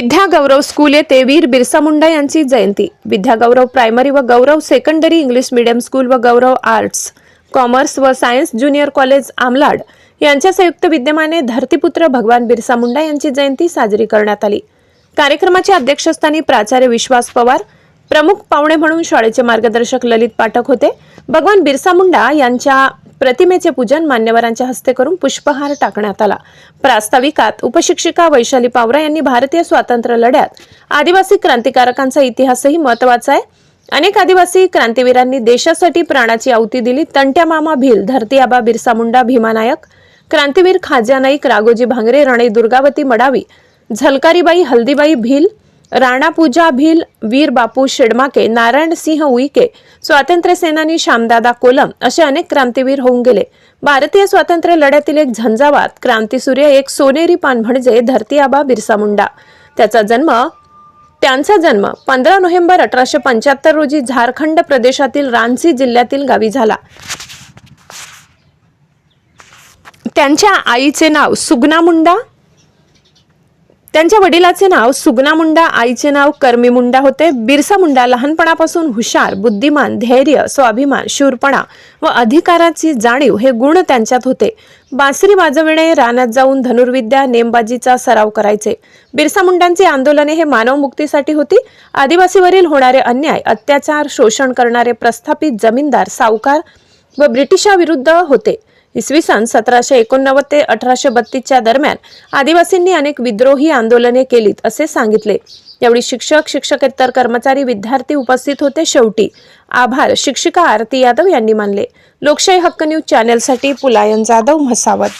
विद्यागौरव school येथे वीर बिरसा मुंडा यांची जयंती. Vidyagaurav primary व Gaurav secondary English medium school व गौरव आर्ट्स कॉमर्स व सायन्स ज्युनियर कॉलेज आमलाड यांच्या संयुक्त विद्यमाने धरतीपुत्र भगवान बिरसा मुंडा यांची जयंती साजरी करण्यात आली. कार्यक्रमाच्या अध्यक्षस्थानी प्राचार्य विश्वास पवार प्रमुख पाहुणे म्हणून शाळेचे मार्गदर्शक ललित पाठक होते. भगवान बिरसा मुंडा यांच्या प्रतिमेचे पूजन मान्यवरांच्या हस्ते करून पुष्पहार टाकण्यात आला. प्रास्ताविकात उपशिक्षिका वैशाली पावरा यांनी भारतीय स्वातंत्र्य लढ्यात आदिवासी क्रांतिकारकांचा इतिहासही महत्त्वाचा आहे. अनेक आदिवासी क्रांतीवीरांनी देशासाठी प्राणाची आहुती दिली. तंट्या मामा भील धरती आबा बिरसा मुंडा भीमानायक क्रांतीवीर खाज्या नाईक रागोजी भांगरे रणई दुर्गावती मडावी झलकारीबाई हल्दीबाई भिल राणा पूजा भिल वीर बापू शेडमाके नारायण सिंह उईके स्वातंत्र्य सेनानी श्यामदादा कोलम असे अनेक क्रांतीवीर होऊन गेले. भारतीय स्वातंत्र्य लढ्यातील एक झंझावात क्रांतीसूर्य एक सोनेरी पान म्हणजे धरती आबा बिरसा मुंडा. त्याचा जन्म त्यांचा जन्म पंधरा नोव्हेंबर अठराशे पंच्याहत्तर रोजी झारखंड प्रदेशातील रांची जिल्ह्यातील गावी झाला. त्यांच्या आईचे नाव सुगना मुंडा त्यांच्या वडिलाचे नाव सुगना मुंडा आईचे नाव कर्मी मुंडा होते. बिरसा मुंडा लहानपणापासून हुशार बुद्धिमान धैर्य स्वाभिमान शूरपणा व अधिकाराची जाणीव हे गुण त्यांच्यात होते. बासरी वाजविणे रानात जाऊन धनुर्विद्या नेमबाजीचा सराव करायचे. बिरसा मुंडांची आंदोलने हे मानव मुक्तीसाठी होती. आदिवासीवरील होणारे अन्याय अत्याचार शोषण करणारे प्रस्थापित जमीनदार सावकार व ब्रिटिशाविरुद्ध होते. इसवी सन सतराशे एकोणनव्वद ते अठराशे बत्तीसच्या दरम्यान आदिवासींनी अनेक विद्रोही आंदोलने केलीत असे सांगितले. यावेळी शिक्षक शिक्षकेतर कर्मचारी विद्यार्थी उपस्थित होते. शेवटी आभार शिक्षिका आरती यादव यांनी मानले. लोकशाही हक्क न्यूज चॅनेलसाठी पुलायन जाधव म्हसावत.